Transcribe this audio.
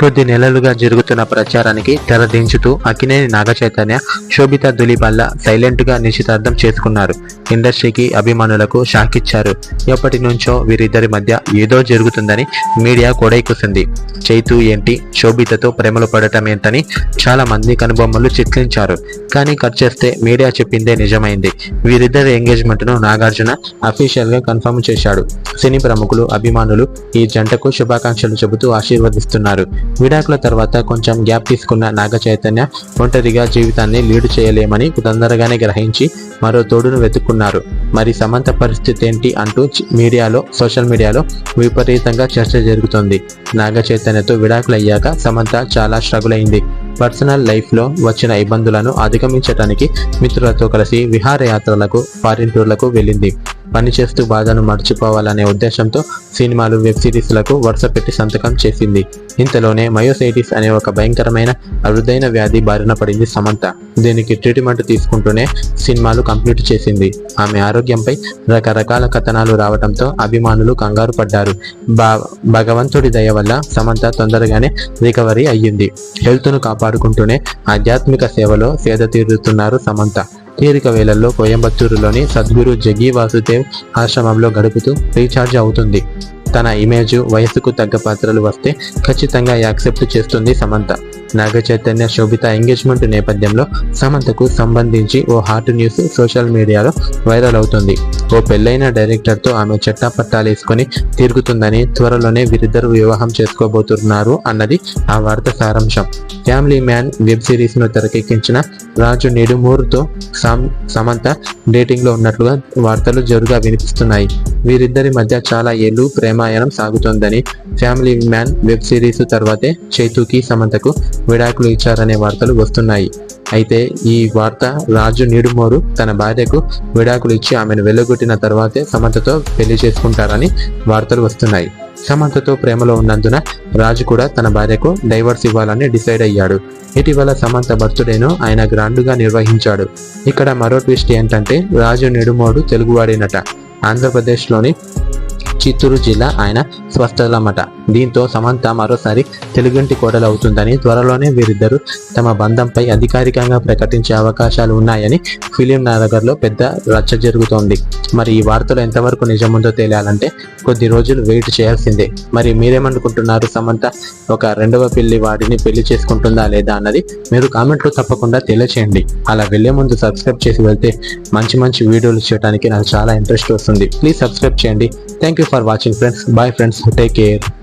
కొద్ది నెలలుగా జరుగుతున్న ప్రచారానికి తెరదించుతూ అక్కినేని నాగ చైతన్య శోభిత దులిపల్ల సైలెంట్గా నిశ్చితార్థం చేసుకున్నారు. ఇండస్ట్రీకి అభిమానులకు షాక్ ఇచ్చారు. ఎప్పటి నుంచో వీరిద్దరి మధ్య ఏదో జరుగుతుందని మీడియా కొడైకుసింది చైతు ఏంటి? శోభితతో ప్రేమలు పడటం ఏంటని చాలా మంది కనుబొమ్మలు చిత్రించారు కానీ కట్ చేస్తే మీడియా చెప్పిందే నిజమైంది. వీరిద్దరి ఎంగేజ్మెంట్ను నాగార్జున అఫీషియల్గా కన్ఫర్మ్ చేశాడు. సినీ ప్రముఖులు అభిమానులు ఈ జంటకు శుభాకాంక్షలు చెబుతూ ఆశీర్వదిస్తున్నారు. విడాకుల తర్వాత కొంచెం గ్యాప్ తీసుకున్న నాగ చైతన్య ఒంటరిగా జీవితాన్ని లీడ్ చేయలేమని తొందరగానే గ్రహించి మరో తోడును వెతుక్కున్నారు. మరి సమంత పరిస్థితి ఏంటి అంటూ మీడియాలో సోషల్ మీడియాలో విపరీతంగా చర్చ జరుగుతోంది. నాగ చైతన్యతో విడాకులయ్యాక సమంత చాలా స్ట్రగుల్ అయింది. పర్సనల్ లైఫ్లో వచ్చిన ఇబ్బందులను అధిగమించడానికి మిత్రులతో కలిసి విహారయాత్రలకు ఫారిన్ టూర్లకు వెళ్ళింది. పని చేస్తూ బాధను మర్చిపోవాలనే ఉద్దేశంతో సినిమాలు వెబ్ సిరీస్లకు వరుస పెట్టి సంతకం చేసింది. ఇంతలోనే మయోసైటిస్ అనే ఒక భయంకరమైన అరుదైన వ్యాధి బారిన పడింది సమంత. దీనికి ట్రీట్మెంట్ తీసుకుంటూనే సినిమాలు కంప్లీట్ చేసింది. ఆమె ఆరోగ్యంపై రకరకాల కథనాలు రావడంతో అభిమానులు కంగారు పడ్డారు. బా భగవంతుడి దయ వల్ల సమంత తొందరగానే రికవరీ అయ్యింది. హెల్త్ను కాపాడుకుంటూనే ఆధ్యాత్మిక సేవలో సేద తీరుతున్నారు సమంత. తీరిక వేళల్లో కోయంబత్తూరులోని సద్గురు జగ్గి వాసుదేవ్ ఆశ్రమంలో గడుపుతూ రీఛార్జ్ అవుతుంది. తన ఇమేజ్ వయసుకు తగ్గ పాత్రలు వస్తే ఖచ్చితంగా యాక్సెప్ట్ చేస్తుంది సమంత. నాగ చైతన్య శోభిత ఎంగేజ్మెంట్ నేపథ్యంలో సమంతకు సంబంధించి ఓ hot news social media viral అవుతుంది. ఓ పెళ్ళైన డైరెక్టర్తో ఆమె చట్టాపట్టాలు వేసుకొని తిరుగుతుందని త్వరలోనే వీరిద్దరు వివాహం చేసుకోబోతున్నారు అన్నది ఆ వార్త సారాంశం. ఫ్యామిలీ మ్యాన్ వెబ్ సిరీస్ను తెరకెక్కించిన రాజు నిడుమూరుతో సమంత డేటింగ్లో ఉన్నట్లుగా వార్తలు జోరుగా వినిపిస్తున్నాయి. వీరిద్దరి మధ్య చాలా ఏళ్ళు రామాయణం సాగుతోందని ఫ్యామిలీ మ్యాన్ వెబ్ సిరీస్ తర్వాతే చైతుకి సమంతకు విడాకులు ఇచ్చారనే వార్తలు వస్తున్నాయి. అయితే ఈ వార్త రాజు నీడుమోరు తన భార్యకు విడాకులు ఇచ్చి ఆమెను వెళ్ళగొట్టిన తర్వాతే సమంతతో పెళ్ళి చేసుకుంటారని వార్తలు వస్తున్నాయి. సమంతతో ప్రేమలో ఉన్నందున రాజు కూడా తన భార్యకు డైవర్స్ ఇవ్వాలని డిసైడ్ అయ్యాడు. ఇటీవల సమంత బర్త్డేను ఆయన గ్రాండ్గా నిర్వహించాడు. ఇక్కడ మరో ట్విస్ట్ ఏంటంటే రాజు నిడుమోడు తెలుగువాడేనట. ఆంధ్రప్రదేశ్లోని చిత్తూరు జిల్లా ఆయన స్వస్థలమట దీంతో సమంత మరోసారి తెలుగింటి కోడలు అవుతుందని త్వరలోనే వీరిద్దరూ తమ బంధంపై అధికారికంగా ప్రకటించే అవకాశాలు ఉన్నాయని ఫిలిం నగర్లో పెద్ద రచ్చ జరుగుతోంది. మరి ఈ వార్తలు ఎంతవరకు నిజముందో తేలాలంటే కొద్ది రోజులు వెయిట్ చేయాల్సిందే. మరి మీరేమనుకుంటున్నారు సమంత? ఒక రెండవ పెళ్ళి వాడిని పెళ్ళి చేసుకుంటుందా లేదా అన్నది మీరు కామెంట్లో తప్పకుండా తెలియచేయండి. అలా వెళ్ళే ముందు సబ్స్క్రైబ్ చేసి వెళ్తే మంచి మంచి వీడియోలు చేయడానికి నాకు చాలా ఇంట్రెస్ట్ వస్తుంది. ప్లీజ్ సబ్స్క్రైబ్ చేయండి. Thank you for watching friends. Bye friends. Take care.